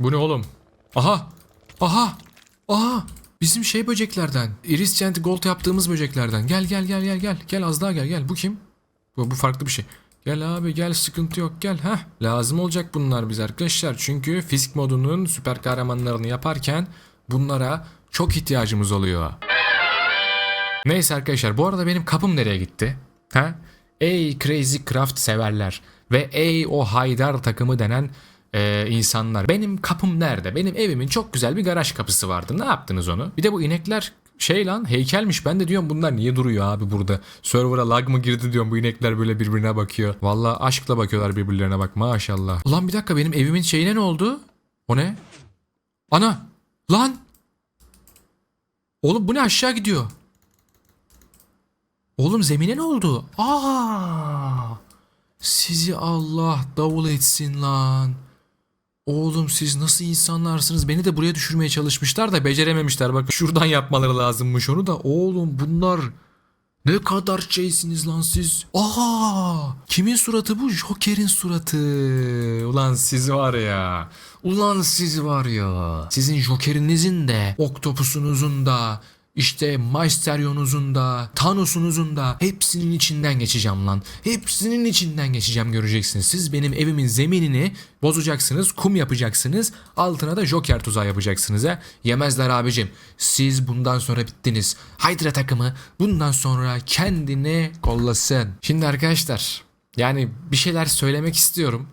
Bu ne oğlum? Aha! Aha! Aha! Bizim şey böceklerden. Iris Gold yaptığımız böceklerden. Gel gel gel gel gel. Gel az daha gel gel. Bu kim? Bu, bu farklı bir şey. Gel abi gel sıkıntı yok gel. Heh lazım olacak bunlar biz arkadaşlar. Çünkü fizik modunun süper kahramanlarını yaparken bunlara çok ihtiyacımız oluyor. Neyse arkadaşlar bu arada benim kapım nereye gitti? Ha? Ey Crazy Craft severler ve ey o Haydar takımı denen e, insanlar. Benim kapım nerede? Benim evimin çok güzel bir garaj kapısı vardı. Ne yaptınız onu? Bir de bu inekler şey lan heykelmiş. Ben de diyorum bunlar niye duruyor abi burada? Server'a lag mı girdi diyorum bu inekler böyle birbirine bakıyor. Valla aşkla bakıyorlar birbirlerine bak maşallah. Ulan bir dakika benim evimin şeyine ne oldu? O ne? Ana! Lan! Oğlum bu ne aşağı gidiyor? Oğlum zemine ne oldu? Aa! Sizi Allah davul etsin lan. Oğlum siz nasıl insanlarsınız? Beni de buraya düşürmeye çalışmışlar da becerememişler. Bak şuradan yapmaları lazımmış onu da. Oğlum bunlar ne kadar şeysiniz lan siz. Aa! Kimin suratı bu? Joker'in suratı. Ulan siz var ya. Ulan siz var ya. Sizin Joker'inizin de, Octopus'unuzun da, işte Mysterio'nuzun da, Thanos'unuzun da hepsinin içinden geçeceğim lan. Hepsinin içinden geçeceğim göreceksiniz. Siz benim evimin zeminini bozacaksınız, kum yapacaksınız, altına da Joker tuzağı yapacaksınız ha. Yemezler abicim. Siz bundan sonra bittiniz. Hydra takımı bundan sonra kendini kollasın. Şimdi arkadaşlar yani bir şeyler söylemek istiyorum.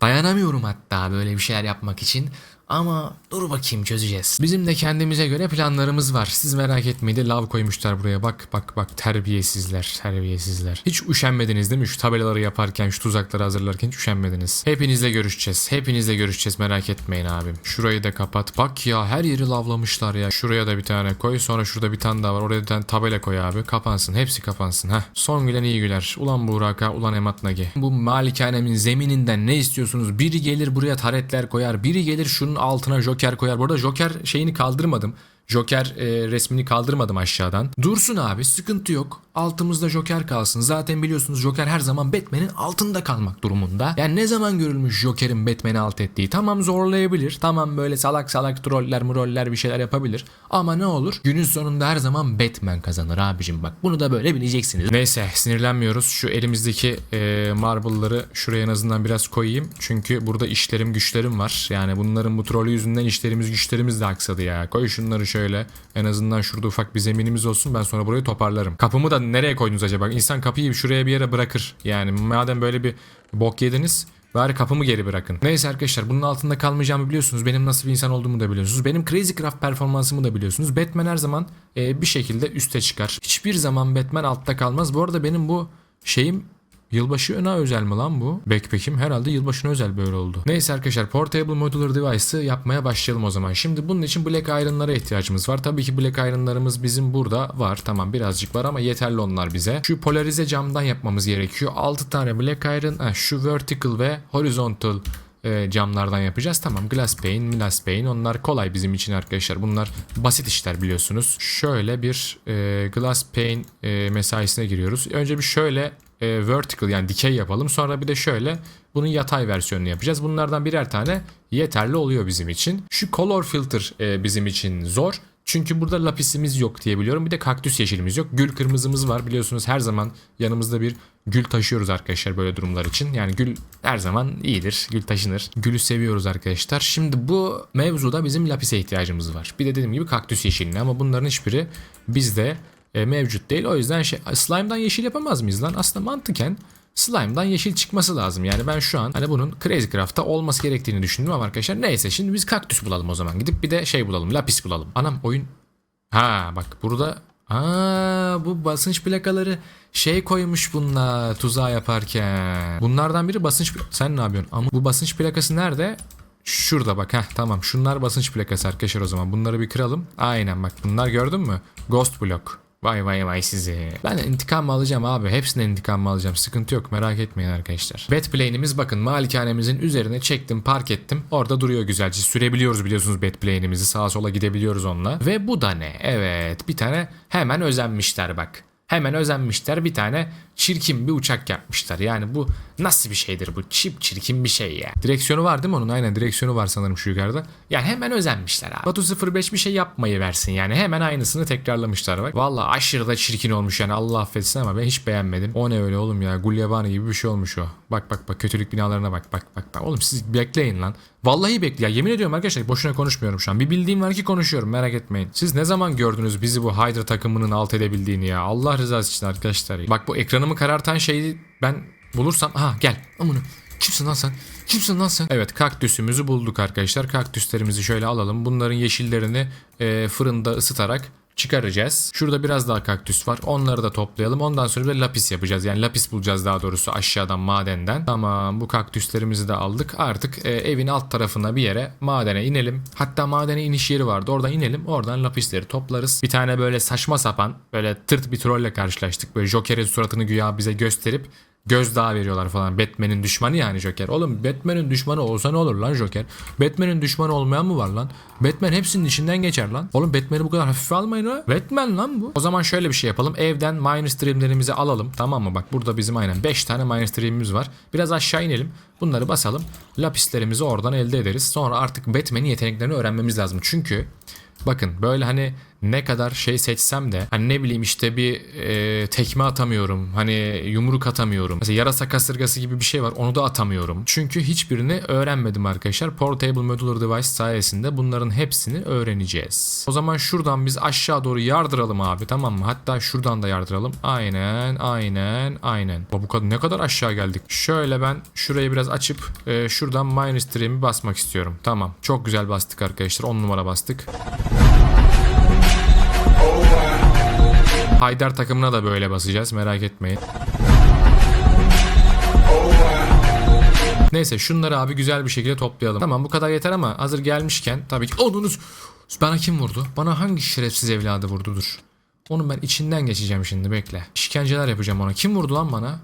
Dayanamıyorum hatta böyle bir şeyler yapmak için. Ama dur bakayım çözeceğiz. Bizim de kendimize göre planlarımız var. Siz merak etmeyin de lav koymuşlar buraya. Bak bak bak terbiyesizler terbiyesizler. Hiç üşenmediniz değil mi? Şu tabelaları yaparken şu tuzakları hazırlarken hiç üşenmediniz. Hepinizle görüşeceğiz. Hepinizle görüşeceğiz merak etmeyin abim. Şurayı da kapat. Bak ya her yeri lavlamışlar ya. Şuraya da bir tane koy. Sonra şurada bir tane daha var. Oraya bir tane tabela koy abi. Kapansın. Hepsi kapansın. Heh. Son gülen iyi güler. Ulan Burak'a ulan Emat Nagi. Bu malikanemin zemininden ne istiyorsunuz? Biri gelir buraya taretler koyar. Biri gelir şunun altına joker koyar. Bu arada joker şeyini kaldırmadım. Joker e, resmini kaldırmadım aşağıdan. Dursun abi sıkıntı yok. Altımızda Joker kalsın. Zaten biliyorsunuz Joker her zaman Batman'in altında kalmak durumunda. Yani ne zaman görülmüş Joker'in Batman'i alt ettiği? Tamam zorlayabilir. Tamam böyle salak salak troller muroller bir şeyler yapabilir. Ama ne olur? Günün sonunda her zaman Batman kazanır abicim bak. Bunu da böyle bileceksiniz. Neyse sinirlenmiyoruz. Şu elimizdeki e, marble'ları şuraya en azından biraz koyayım. Çünkü burada işlerim güçlerim var. Yani bunların bu trolü yüzünden işlerimiz güçlerimiz de aksadı ya. Koy şunları şöyle. En azından şurada ufak bir zeminimiz olsun. Ben sonra burayı toparlarım. Kapımı da nereye koydunuz acaba? İnsan kapıyı şuraya bir yere bırakır. Yani madem böyle bir bok yediniz Bari kapımı geri bırakın. Neyse arkadaşlar bunun altında kalmayacağımı biliyorsunuz. Benim nasıl bir insan olduğumu da biliyorsunuz. Benim Crazy Craft performansımı da biliyorsunuz. Batman her zaman e, bir şekilde üste çıkar. Hiçbir zaman Batman altta kalmaz. Bu arada benim bu şeyim Yılbaşı öne özel mi lan bu? Backpack'im herhalde yılbaşına özel böyle oldu. Neyse arkadaşlar Portable Modular Device'ı yapmaya başlayalım o zaman. Şimdi bunun için Black Iron'lara ihtiyacımız var. Tabii ki Black Iron'larımız bizim burada var. Tamam birazcık var ama yeterli onlar bize. Şu polarize camdan yapmamız gerekiyor. 6 tane Black Iron. Ha, şu vertical ve horizontal e, camlardan yapacağız. Tamam glass pane, glass pane onlar kolay bizim için arkadaşlar. Bunlar basit işler biliyorsunuz. Şöyle bir e, glass pane e, mesaisine giriyoruz. Önce bir şöyle e, vertical yani dikey yapalım. Sonra bir de şöyle bunun yatay versiyonunu yapacağız. Bunlardan birer tane yeterli oluyor bizim için. Şu color filter e, bizim için zor. Çünkü burada lapisimiz yok diye biliyorum. Bir de kaktüs yeşilimiz yok. Gül kırmızımız var. Biliyorsunuz her zaman yanımızda bir gül taşıyoruz arkadaşlar böyle durumlar için. Yani gül her zaman iyidir. Gül taşınır. Gülü seviyoruz arkadaşlar. Şimdi bu mevzuda bizim lapise ihtiyacımız var. Bir de dediğim gibi kaktüs yeşilini ama bunların hiçbiri bizde e, mevcut değil. O yüzden şey, slime'dan yeşil yapamaz mıyız lan? Aslında mantıken slime'dan yeşil çıkması lazım. Yani ben şu an hani bunun Crazy Craft'ta olması gerektiğini düşündüm ama arkadaşlar neyse şimdi biz kaktüs bulalım o zaman. Gidip bir de şey bulalım. Lapis bulalım. Anam oyun Ha bak burada Aa bu basınç plakaları şey koymuş bunlar tuzağı yaparken. Bunlardan biri basınç sen ne yapıyorsun? Ama bu basınç plakası nerede? Şurada bak heh tamam şunlar basınç plakası arkadaşlar o zaman bunları bir kıralım. Aynen bak bunlar gördün mü? Ghost block. Vay vay vay sizi. Ben intikam alacağım abi. Hepsinden intikam alacağım. Sıkıntı yok. Merak etmeyin arkadaşlar. Batplane'imiz bakın malikanemizin üzerine çektim park ettim. Orada duruyor güzelce. Sürebiliyoruz biliyorsunuz Batplane'imizi. Sağa sola gidebiliyoruz onunla. Ve bu da ne? Evet bir tane hemen özenmişler bak. Hemen özenmişler bir tane çirkin bir uçak yapmışlar. Yani bu nasıl bir şeydir bu? Çip çirkin bir şey ya. Direksiyonu var değil mi onun? Aynen direksiyonu var sanırım şu yukarıda. Yani hemen özenmişler abi. Batu 05 bir şey yapmayı versin yani. Hemen aynısını tekrarlamışlar bak. Valla aşırı da çirkin olmuş yani Allah affetsin ama ben hiç beğenmedim. O ne öyle oğlum ya? Gulyabani gibi bir şey olmuş o. Bak bak bak kötülük binalarına bak bak bak bak. Oğlum siz bekleyin lan. Vallahi bekle yemin ediyorum arkadaşlar boşuna konuşmuyorum şu an. Bir bildiğim var ki konuşuyorum merak etmeyin. Siz ne zaman gördünüz bizi bu Hydra takımının alt edebildiğini ya? Allah rızası için arkadaşlar. Bak bu ekranımı karartan şeyi ben bulursam... Aha gel. Amına. Kimsin lan sen? Kimsin lan sen? Evet kaktüsümüzü bulduk arkadaşlar. Kaktüslerimizi şöyle alalım. Bunların yeşillerini e, fırında ısıtarak çıkaracağız. Şurada biraz daha kaktüs var. Onları da toplayalım. Ondan sonra bir lapis yapacağız. Yani lapis bulacağız daha doğrusu aşağıdan madenden. Tamam bu kaktüslerimizi de aldık. Artık e, evin alt tarafına bir yere madene inelim. Hatta madene iniş yeri vardı. Oradan inelim. Oradan lapisleri toplarız. Bir tane böyle saçma sapan böyle tırt bir trolle karşılaştık. Böyle Joker'in suratını güya bize gösterip gözdağı veriyorlar falan. Batman'in düşmanı yani Joker. Oğlum Batman'in düşmanı olsa ne olur lan Joker? Batman'in düşmanı olmayan mı var lan? Batman hepsinin içinden geçer lan. Oğlum Batman'i bu kadar hafife almayın ha. Batman lan bu. O zaman şöyle bir şey yapalım. Evden miner streamlerimizi alalım. Tamam mı? Bak burada bizim aynen 5 tane miner streamimiz var. Biraz aşağı inelim. Bunları basalım. Lapislerimizi oradan elde ederiz. Sonra artık Batman'in yeteneklerini öğrenmemiz lazım. Çünkü Bakın böyle hani ne kadar şey seçsem de hani ne bileyim işte bir e, tekme atamıyorum. Hani yumruk atamıyorum. Mesela yarasa kasırgası gibi bir şey var onu da atamıyorum. Çünkü hiçbirini öğrenmedim arkadaşlar. Portable Modular Device sayesinde bunların hepsini öğreneceğiz. O zaman şuradan biz aşağı doğru yardıralım abi tamam mı? Hatta şuradan da yardıralım. Aynen aynen aynen. Bu kadar ne kadar aşağı geldik. Şöyle ben şurayı biraz açıp e, şuradan minus stream'i basmak istiyorum. Tamam. Çok güzel bastık arkadaşlar. 10 numara bastık. Haydar takımına da böyle basacağız merak etmeyin. Neyse şunları abi güzel bir şekilde toplayalım. Tamam bu kadar yeter ama hazır gelmişken tabii ki onunuz bana kim vurdu? Bana hangi şerefsiz evladı vurdu dur. Onun ben içinden geçeceğim şimdi bekle. İşkenceler yapacağım ona. Kim vurdu lan bana?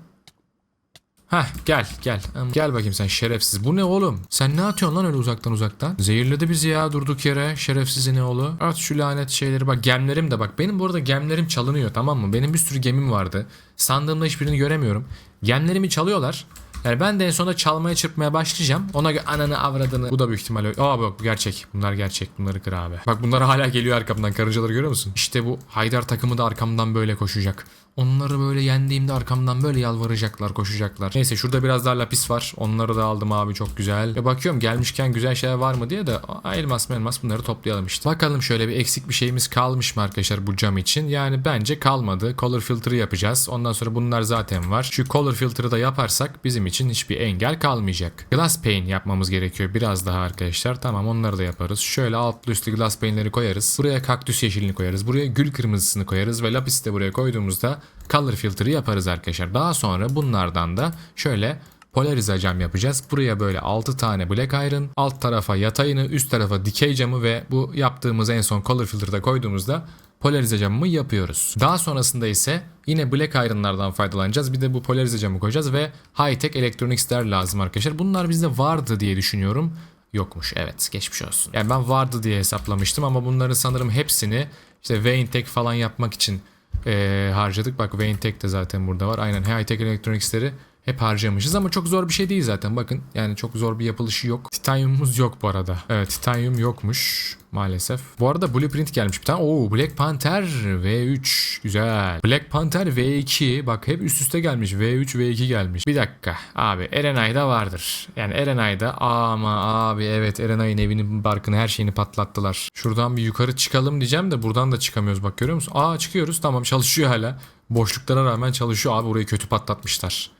Heh gel gel. Gel bakayım sen şerefsiz. Bu ne oğlum? Sen ne atıyorsun lan öyle uzaktan uzaktan? Zehirledi bizi ya durduk yere. Şerefsiz ne oğlu? At şu lanet şeyleri bak gemlerim de bak. Benim bu arada gemlerim çalınıyor tamam mı? Benim bir sürü gemim vardı. Sandığımda hiçbirini göremiyorum. Gemlerimi çalıyorlar. Yani ben de en sonunda çalmaya çırpmaya başlayacağım. Ona göre ananı avradını. Bu da büyük ihtimalle. Aa bak bu gerçek. Bunlar gerçek. Bunları kır abi. Bak bunlar hala geliyor arkamdan. Karıncaları görüyor musun? İşte bu Haydar takımı da arkamdan böyle koşacak. Onları böyle yendiğimde arkamdan böyle yalvaracaklar, koşacaklar. Neyse şurada biraz daha lapis var. Onları da aldım abi çok güzel. Ve bakıyorum gelmişken güzel şeyler var mı diye de elmas elmas bunları toplayalım işte. Bakalım şöyle bir eksik bir şeyimiz kalmış mı arkadaşlar bu cam için? Yani bence kalmadı. Color filtre yapacağız. Ondan sonra bunlar zaten var. Şu color filtre da yaparsak bizim için hiçbir engel kalmayacak. Glass pane yapmamız gerekiyor biraz daha arkadaşlar. Tamam onları da yaparız. Şöyle altlı üstlü glass pane'leri koyarız. Buraya kaktüs yeşilini koyarız. Buraya gül kırmızısını koyarız ve lapis de buraya koyduğumuzda color filtre yaparız arkadaşlar. Daha sonra bunlardan da şöyle polarize cam yapacağız. Buraya böyle 6 tane black iron, alt tarafa yatayını, üst tarafa dikey camı ve bu yaptığımız en son color filter'da koyduğumuzda polarize camımı yapıyoruz. Daha sonrasında ise yine black iron'lardan faydalanacağız. Bir de bu polarize camı koyacağız ve high tech electronics'ler lazım arkadaşlar. Bunlar bizde vardı diye düşünüyorum. Yokmuş evet geçmiş olsun. Yani ben vardı diye hesaplamıştım ama bunların sanırım hepsini işte Vayne Tech falan yapmak için e, harcadık. Bak Wayne Tech de zaten burada var. Aynen High Tech Electronics'leri hep harcamışız ama çok zor bir şey değil zaten. Bakın yani çok zor bir yapılışı yok. Titanium'umuz yok bu arada. Evet titanium yokmuş maalesef. Bu arada blueprint gelmiş bir tane. Oo Black Panther V3 güzel. Black Panther V2 bak hep üst üste gelmiş. V3 V2 gelmiş. Bir dakika abi Erenay'da vardır. Yani Erenay'da ama abi evet Erenay'ın evini barkını her şeyini patlattılar. Şuradan bir yukarı çıkalım diyeceğim de buradan da çıkamıyoruz bak görüyor musun? Aa çıkıyoruz tamam çalışıyor hala. Boşluklara rağmen çalışıyor abi burayı kötü patlatmışlar.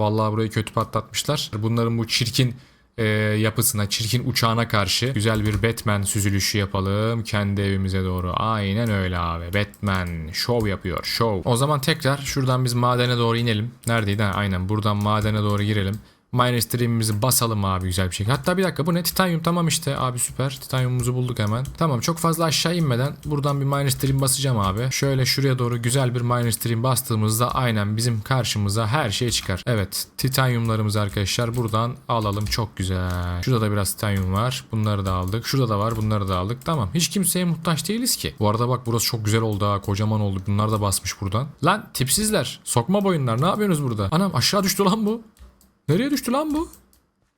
Vallahi burayı kötü patlatmışlar. Bunların bu çirkin e, yapısına, çirkin uçağına karşı güzel bir Batman süzülüşü yapalım kendi evimize doğru. Aynen öyle abi. Batman şov yapıyor. Şov. O zaman tekrar şuradan biz madene doğru inelim. Neredeydi? Ha, aynen buradan madene doğru girelim. Miner streamimizi basalım abi güzel bir şekilde. Hatta bir dakika bu ne? Titanium tamam işte abi süper. Titaniumumuzu bulduk hemen. Tamam çok fazla aşağı inmeden buradan bir miner stream basacağım abi. Şöyle şuraya doğru güzel bir miner stream bastığımızda aynen bizim karşımıza her şey çıkar. Evet titaniumlarımızı arkadaşlar buradan alalım çok güzel. Şurada da biraz titanium var. Bunları da aldık. Şurada da var bunları da aldık. Tamam hiç kimseye muhtaç değiliz ki. Bu arada bak burası çok güzel oldu ha. Kocaman oldu. Bunlar da basmış buradan. Lan tipsizler. Sokma boyunlar ne yapıyorsunuz burada? Anam aşağı düştü lan bu. Nereye düştü lan bu?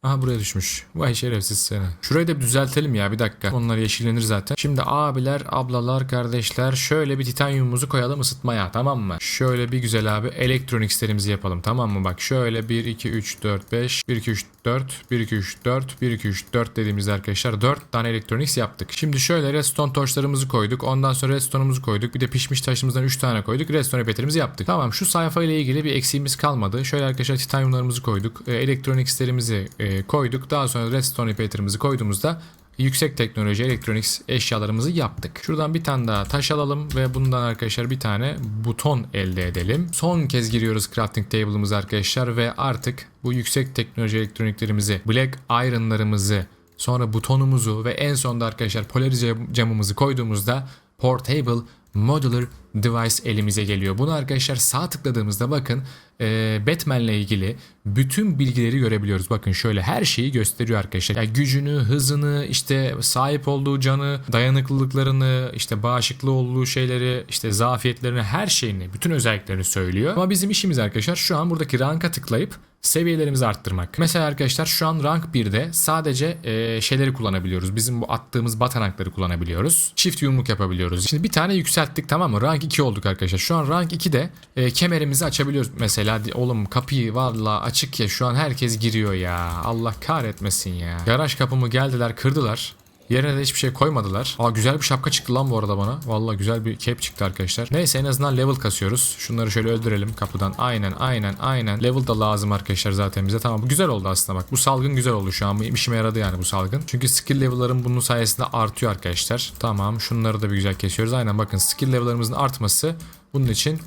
Aha buraya düşmüş. Vay şerefsiz seni. Şurayı da düzeltelim ya bir dakika. Onlar yeşillenir zaten. Şimdi abiler, ablalar, kardeşler şöyle bir titanyumumuzu koyalım ısıtmaya tamam mı? Şöyle bir güzel abi elektroniklerimizi yapalım tamam mı? Bak şöyle 1, 2, 3, 4, 5, 1, 2, 3, 4, 1, 2, 3, 4, 1, 2, 3, 4 dediğimizde arkadaşlar 4 tane elektroniks yaptık. Şimdi şöyle redstone torçlarımızı koyduk. Ondan sonra redstone'umuzu koyduk. Bir de pişmiş taşımızdan 3 tane koyduk. Redstone repeterimizi yaptık. Tamam şu sayfa ile ilgili bir eksiğimiz kalmadı. Şöyle arkadaşlar titanyumlarımızı koyduk. Elektroniklerimizi e, koyduk. Daha sonra redstone repeterimizi koyduğumuzda yüksek teknoloji elektronik eşyalarımızı yaptık. Şuradan bir tane daha taş alalım ve bundan arkadaşlar bir tane buton elde edelim. Son kez giriyoruz crafting table'ımıza arkadaşlar ve artık bu yüksek teknoloji elektroniklerimizi, black iron'larımızı, sonra butonumuzu ve en sonda arkadaşlar polarize camımızı koyduğumuzda portable modular device elimize geliyor. Bunu arkadaşlar sağ tıkladığımızda bakın e, Batman'le ilgili bütün bilgileri görebiliyoruz. Bakın şöyle her şeyi gösteriyor arkadaşlar. Yani gücünü, hızını, işte sahip olduğu canı, dayanıklılıklarını, işte bağışıklı olduğu şeyleri, işte zafiyetlerini, her şeyini, bütün özelliklerini söylüyor. Ama bizim işimiz arkadaşlar şu an buradaki ranka tıklayıp seviyelerimizi arttırmak. Mesela arkadaşlar şu an rank 1'de sadece e, şeyleri kullanabiliyoruz. Bizim bu attığımız batanakları kullanabiliyoruz. Çift yumruk yapabiliyoruz. Şimdi bir tane yükselttik tamam mı? Rank 2 olduk arkadaşlar. Şu an rank 2'de e, kemerimizi açabiliyoruz. Mesela oğlum kapıyı valla açık ya şu an herkes giriyor ya. Allah kahretmesin ya. Garaj kapımı geldiler kırdılar. Yerine de hiçbir şey koymadılar. Aa güzel bir şapka çıktı lan bu arada bana. Vallahi güzel bir cape çıktı arkadaşlar. Neyse en azından level kasıyoruz. Şunları şöyle öldürelim kapıdan. Aynen aynen aynen. Level da lazım arkadaşlar zaten bize. Tamam bu güzel oldu aslında bak. Bu salgın güzel oldu şu an. İşime yaradı yani bu salgın. Çünkü skill level'ların bunun sayesinde artıyor arkadaşlar. Tamam şunları da bir güzel kesiyoruz. Aynen bakın skill level'larımızın artması bunun için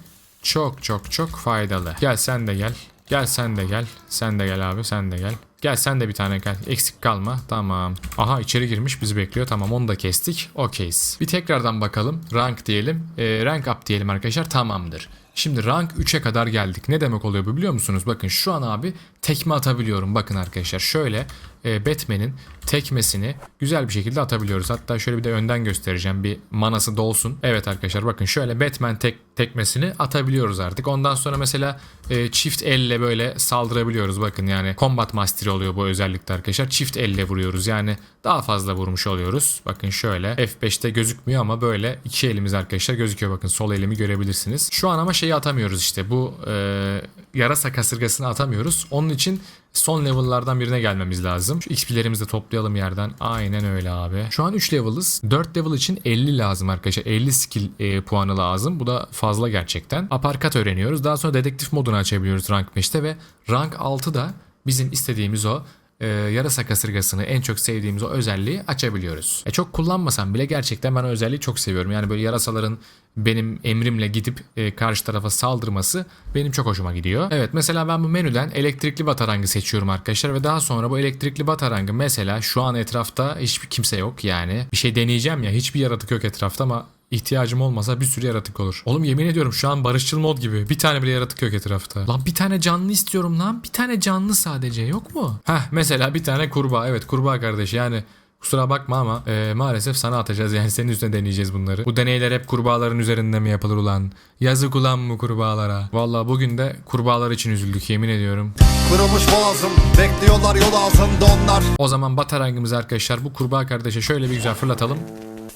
çok çok çok faydalı. Gel sen de gel. Gel sen de gel. Sen de gel abi sen de gel. Gel sen de bir tane gel. Eksik kalma. Tamam. Aha içeri girmiş bizi bekliyor. Tamam onu da kestik. Okeyiz. Bir tekrardan bakalım. Rank diyelim. Ee, rank up diyelim arkadaşlar. Tamamdır. Şimdi rank 3'e kadar geldik. Ne demek oluyor bu biliyor musunuz? Bakın şu an abi tekme atabiliyorum. Bakın arkadaşlar şöyle e, Batman'in tekmesini güzel bir şekilde atabiliyoruz. Hatta şöyle bir de önden göstereceğim. Bir manası dolsun. Evet arkadaşlar bakın şöyle Batman tek tekmesini atabiliyoruz artık. Ondan sonra mesela e, çift elle böyle saldırabiliyoruz. Bakın yani Combat Master oluyor bu özellikle arkadaşlar. Çift elle vuruyoruz. Yani daha fazla vurmuş oluyoruz. Bakın şöyle F5'te gözükmüyor ama böyle iki elimiz arkadaşlar gözüküyor. Bakın sol elimi görebilirsiniz. Şu an ama şeyi atamıyoruz işte. Bu e, yarasa kasırgasını atamıyoruz. Onun için son level'lardan birine gelmemiz lazım. Şu XP'lerimizi de toplayalım yerden. Aynen öyle abi. Şu an 3 level'ız. 4 level için 50 lazım arkadaşlar. 50 skill e, puanı lazım. Bu da fazla gerçekten. Aparkat öğreniyoruz. Daha sonra dedektif modunu açabiliyoruz rank 5'te ve rank 6'da bizim istediğimiz o e, yarasa kasırgasını en çok sevdiğimiz o özelliği açabiliyoruz. E, çok kullanmasam bile gerçekten ben o özelliği çok seviyorum. Yani böyle yarasaların benim emrimle gidip e, karşı tarafa saldırması benim çok hoşuma gidiyor. Evet mesela ben bu menüden elektrikli batarangı seçiyorum arkadaşlar ve daha sonra bu elektrikli batarangı mesela şu an etrafta hiçbir kimse yok yani. Bir şey deneyeceğim ya hiçbir yaratık yok etrafta ama ihtiyacım olmasa bir sürü yaratık olur. Oğlum yemin ediyorum şu an barışçıl mod gibi. Bir tane bile yaratık yok etrafta. Lan bir tane canlı istiyorum lan. Bir tane canlı sadece yok mu? Heh mesela bir tane kurbağa. Evet kurbağa kardeş yani Kusura bakma ama e, maalesef sana atacağız yani senin üstüne deneyeceğiz bunları. Bu deneyler hep kurbağaların üzerinde mi yapılır ulan? Yazık ulan bu kurbağalara. Vallahi bugün de kurbağalar için üzüldük yemin ediyorum. Kırılmış boğazım Bekliyorlar yol altında onlar O zaman batarangımızı arkadaşlar bu kurbağa kardeşe şöyle bir güzel fırlatalım.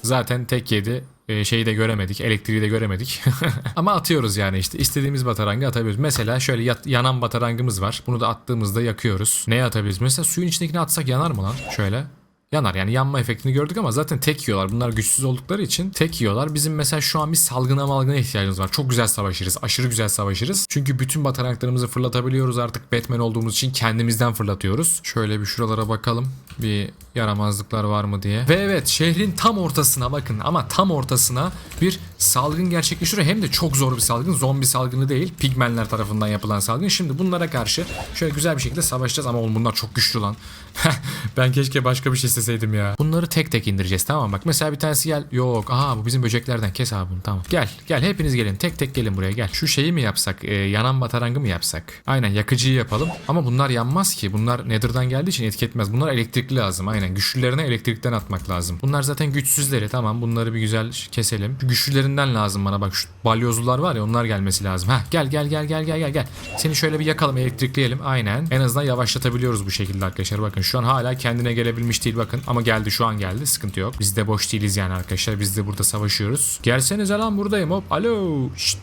Zaten tek yedi. Ee, şeyi de göremedik. Elektriği de göremedik. Ama atıyoruz yani işte. istediğimiz batarangı atabiliyoruz. Mesela şöyle yat- yanan batarangımız var. Bunu da attığımızda yakıyoruz. Neye atabiliriz? Mesela suyun içindekini atsak yanar mı lan? Şöyle. Yanar yani yanma efektini gördük ama zaten tek yiyorlar. Bunlar güçsüz oldukları için tek yiyorlar. Bizim mesela şu an bir salgına malgına ihtiyacımız var. Çok güzel savaşırız. Aşırı güzel savaşırız. Çünkü bütün bataraklarımızı fırlatabiliyoruz artık. Batman olduğumuz için kendimizden fırlatıyoruz. Şöyle bir şuralara bakalım. Bir yaramazlıklar var mı diye. Ve evet şehrin tam ortasına bakın ama tam ortasına bir salgın gerçekleşiyor. Hem de çok zor bir salgın. Zombi salgını değil. Pigmenler tarafından yapılan salgın. Şimdi bunlara karşı şöyle güzel bir şekilde savaşacağız ama oğlum bunlar çok güçlü lan. ben keşke başka bir şey isteseydim ya. Bunları tek tek indireceğiz tamam? Bak mesela bir tanesi gel. Yok. Aha bu bizim böceklerden. Kes abi bunu tamam. Gel. Gel hepiniz gelin. Tek tek gelin buraya gel. Şu şeyi mi yapsak? Ee, yanan batarangı mı yapsak? Aynen yakıcıyı yapalım. Ama bunlar yanmaz ki. Bunlar Nether'dan geldiği için etki etmez. Bunlar elektrikli lazım. Aynen. Güçlülerine elektrikten atmak lazım. Bunlar zaten güçsüzleri. Tamam bunları bir güzel keselim. Şu güçlülerinden lazım bana. Bak şu balyozlular var ya onlar gelmesi lazım. Ha gel gel gel gel gel gel gel. Seni şöyle bir yakalım elektrikleyelim. Aynen. En azından yavaşlatabiliyoruz bu şekilde arkadaşlar. Bakın şu an hala kendine gelebilmiş değil bakın. Ama geldi şu an geldi. Sıkıntı yok. Biz de boş değiliz yani arkadaşlar. Biz de burada savaşıyoruz. Gelsenize lan buradayım hop. Alo. Şşt.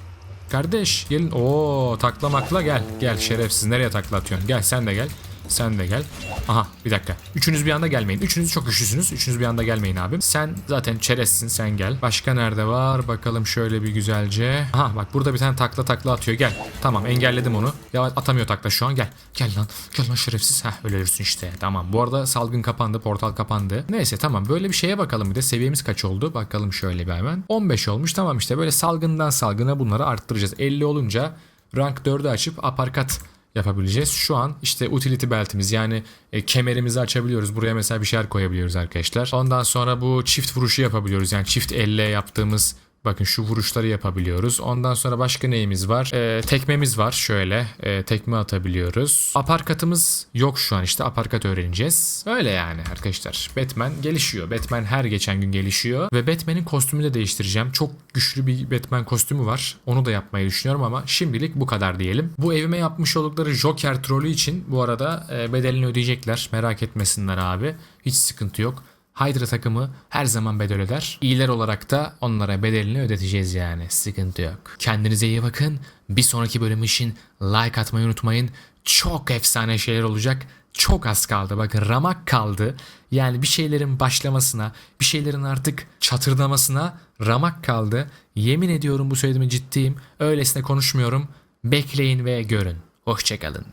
Kardeş gelin. Oo taklamakla gel. Gel şerefsiz. Nereye takla atıyorsun? Gel sen de gel. Sen de gel. Aha bir dakika. Üçünüz bir anda gelmeyin. Üçünüz çok güçlüsünüz. Üçünüz bir anda gelmeyin abim. Sen zaten çerezsin sen gel. Başka nerede var? Bakalım şöyle bir güzelce. Aha bak burada bir tane takla takla atıyor. Gel. Tamam engelledim onu. Ya atamıyor takla şu an gel. Gel lan. Gel lan şerefsiz. Heh öyle ölürsün işte. Tamam. Bu arada salgın kapandı. Portal kapandı. Neyse tamam. Böyle bir şeye bakalım bir de. Seviyemiz kaç oldu? Bakalım şöyle bir hemen. 15 olmuş. Tamam işte böyle salgından salgına bunları arttıracağız. 50 olunca rank 4'ü açıp aparkat yapabileceğiz. Şu an işte utility beltimiz yani e, kemerimizi açabiliyoruz. Buraya mesela bir şeyler koyabiliyoruz arkadaşlar. Ondan sonra bu çift vuruşu yapabiliyoruz. Yani çift elle yaptığımız Bakın şu vuruşları yapabiliyoruz. Ondan sonra başka neyimiz var? Ee, tekmemiz var şöyle. Ee, tekme atabiliyoruz. Aparkatımız yok şu an işte. Aparkat öğreneceğiz. Öyle yani arkadaşlar. Batman gelişiyor. Batman her geçen gün gelişiyor. Ve Batman'in kostümünü de değiştireceğim. Çok güçlü bir Batman kostümü var. Onu da yapmayı düşünüyorum ama şimdilik bu kadar diyelim. Bu evime yapmış oldukları Joker trolü için bu arada e, bedelini ödeyecekler. Merak etmesinler abi. Hiç sıkıntı yok. Hydra takımı her zaman bedel öder. İyiler olarak da onlara bedelini ödeteceğiz yani. Sıkıntı yok. Kendinize iyi bakın. Bir sonraki bölüm için like atmayı unutmayın. Çok efsane şeyler olacak. Çok az kaldı. Bakın ramak kaldı. Yani bir şeylerin başlamasına, bir şeylerin artık çatırdamasına ramak kaldı. Yemin ediyorum bu söylediğimi ciddiyim. Öylesine konuşmuyorum. Bekleyin ve görün. Hoşçakalın.